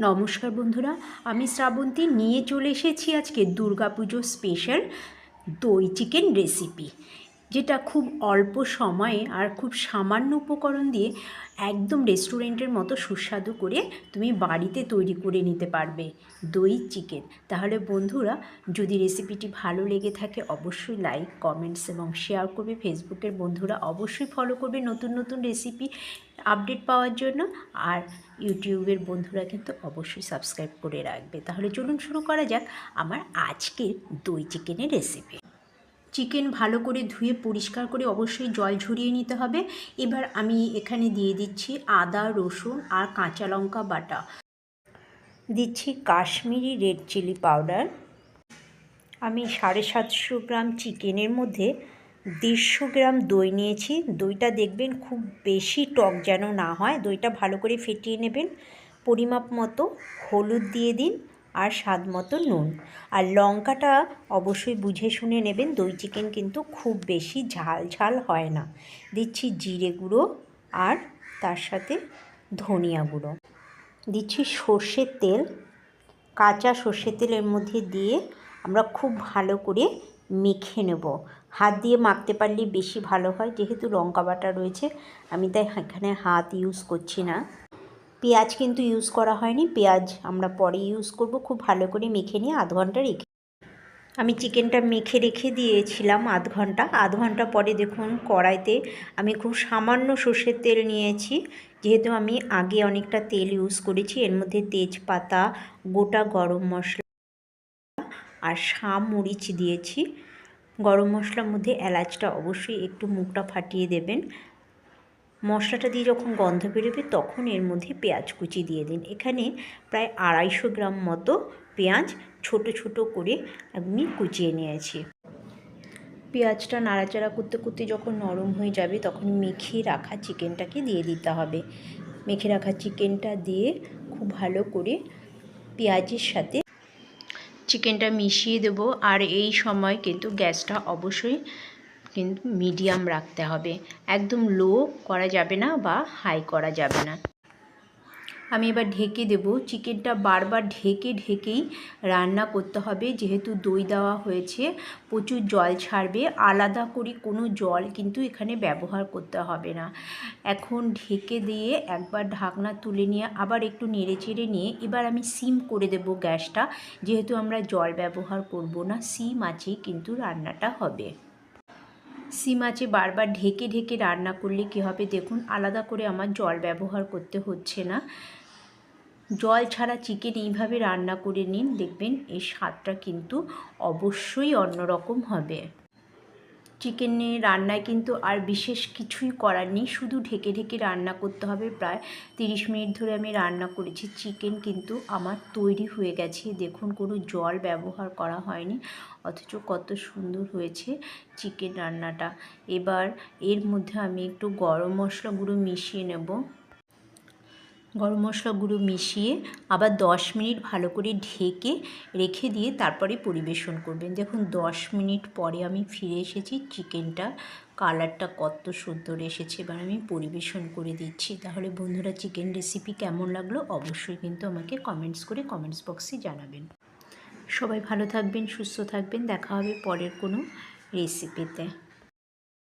নমস্কার বন্ধুরা আমি শ্রাবন্তী। নিয়ে চলে এসেছি আজকে Durga Puja special doi chicken recipe যেটা খুব অল্প সময়ে আর খুব সামান্য উপকরণ দিয়ে একদম রেস্টুরেন্টের মতো সুস্বাদু করে তুমি বাড়িতে তৈরি করে নিতে পারবে, দই, চিকেন। তাহলে বন্ধুরা, যদি রেসিপিটি ভালো লেগে থাকে, অবশ্যই লাইক কমেন্টস এবং শেয়ার করবে। ফেসবুকের বন্ধুরা অবশ্যই ফলো করবে নতুন নতুন রেসিপি আপডেট পাওয়ার জন্য। আর ইউটিউবের বন্ধুরা কিন্তু অবশ্যই সাবস্ক্রাইব করে রাখবে। তাহলে চলুন শুরু করা যাক আমার আজকের দই চিকেনের রেসিপি চিকেন ভালো করে ধুয়ে পরিষ্কার করে অবশ্যই জল ঝরিয়ে নিতে হবে। এবার আমি এখানে দিয়ে দিচ্ছি আদা, রসুন আর কাঁচা লঙ্কা বাটা। দিচ্ছি কাশ্মীরি রেড চিলি পাউডার। আমি সাড়ে সাতশো গ্রাম চিকেনের মধ্যে দেড়শো গ্রাম দই নিয়েছি। দইটা দেখবেন খুব বেশি টক যেন না হয়। দইটা ভালো করে ফেটিয়ে নেবেন। পরিমাপ মতো হলুদ দিয়ে দিন। আর স্বাদ মতো নুন। আর লঙ্কাটা অবশ্যই বুঝে শুনে নেবেন, দই চিকেন কিন্তু খুব বেশি ঝাল ঝাল হয় না। দিচ্ছি জিরে গুঁড়ো আর তার সাথে ধনিয়া গুঁড়ো। দিচ্ছি সর্ষের তেল, কাঁচা সর্ষের তেলের মধ্যে দিয়ে আমরা খুব ভালো করে মেখে নেব। হাত দিয়ে মাখতে পারলে বেশি ভালো হয়, যেহেতু লঙ্কা বাটা রয়েছে, আমি তাই এখানে হাত ইউজ করছি না। পেঁয়াজ কিন্তু ইউজ করা হয়নি। পেঁয়াজ আমরা পরে ইউজ করব। খুব ভালো করে মেখে নিয়ে আধ ঘণ্টা রেখে আমি চিকেনটা মেখে রেখে দিয়েছিলাম আধ ঘণ্টা। আধ ঘণ্টা পরে দেখুন কড়াইতে আমি খুব সামান্য সর্ষের তেল নিয়েছি। যেহেতু আমি আগে অনেকটা তেল ইউজ করেছি, এর মধ্যে তেজপাতা, গোটা গরম মশলা আর শাম মরিচ দিয়েছি। গরম মশলার মধ্যে এলাচটা অবশ্যই একটু মুখটা ফাটিয়ে দেবেন। মশলাটা দিয়ে যখন গন্ধ বেরোবে তখন এর মধ্যে পেঁয়াজ কুচি দিয়ে দিন। এখানে প্রায় আড়াইশো গ্রাম মতো পেঁয়াজ ছোট ছোট করে আমি কুচিয়ে নিয়েছি। পেঁয়াজটা নাড়াচাড়া করতে করতে যখন নরম হয়ে যাবে তখন মেখে রাখা চিকেনটাকে দিয়ে দিতে হবে। মেখে রাখা চিকেনটা দিয়ে খুব ভালো করে পেঁয়াজের সাথে চিকেনটা মিশিয়ে দেবো। আর এই সময় কিন্তু গ্যাসটা অবশ্যই কিন্তু মিডিয়াম রাখতে হবে। একদম লো করা যাবে না বা হাই করা যাবে না। আমি এবার ঢেকে দেব। চিকেনটা বারবার ঢেকে ঢেকেই রান্না করতে হবে। যেহেতু দই দেওয়া হয়েছে, প্রচুর জল ছাড়বে। আলাদা করে কোনো জল কিন্তু এখানে ব্যবহার করতে হবে না। এখন ঢেকে দিয়ে একবার ঢাকনা তুলে নিয়ে আবার একটু নেড়ে চেড়ে নিয়ে এবার আমি সিম করে দেব গ্যাসটা। যেহেতু আমরা জল ব্যবহার করব না, সিম আছে কিন্তু রান্নাটা হবে। সিম আছে, বারবার ঢেকে ঢেকে রান্না করলে কী হবে? দেখুন, আলাদা করে আমার জল ব্যবহার করতে হচ্ছে না। জল ছাড়া চিকেন এইভাবে রান্না করে নিন, দেখবেন এই স্বাদটা কিন্তু অবশ্যই অন্যরকম হবে। চিকেনে রান্নায় কিন্তু আর বিশেষ কিছুই করার নেই। শুধু ঢেকে ঢেকে রান্না করতে হবে। প্রায় তিরিশ মিনিট ধরে আমি রান্না করেছি। চিকেন কিন্তু আমার তৈরি হয়ে গেছে। দেখুন, কোনো জল ব্যবহার করা হয়নি, অথচ কত সুন্দর হয়েছে চিকেন রান্নাটা। এবার এর মধ্যে আমি একটু গরম মশলা গুঁড়ো মিশিয়ে নেব। গরম মশলা গুঁড়ো মিশিয়ে আবার দশ মিনিট ভালো করে ঢেকে রেখে দিয়ে তারপরে পরিবেশন করবেন। দেখুন, দশ মিনিট পরে আমি ফিরে এসেছি। চিকেনটা, কালারটা কত সুন্দর এসেছে। এবার আমি পরিবেশন করে দিচ্ছি। তাহলে বন্ধুরা, চিকেন রেসিপি কেমন লাগল অবশ্যই কিন্তু আমাকে কমেন্টস করে কমেন্টস বক্সে জানাবেন। সবাই ভালো থাকবেন, সুস্থ থাকবেন। দেখা হবে পরের কোনো রেসিপিতে।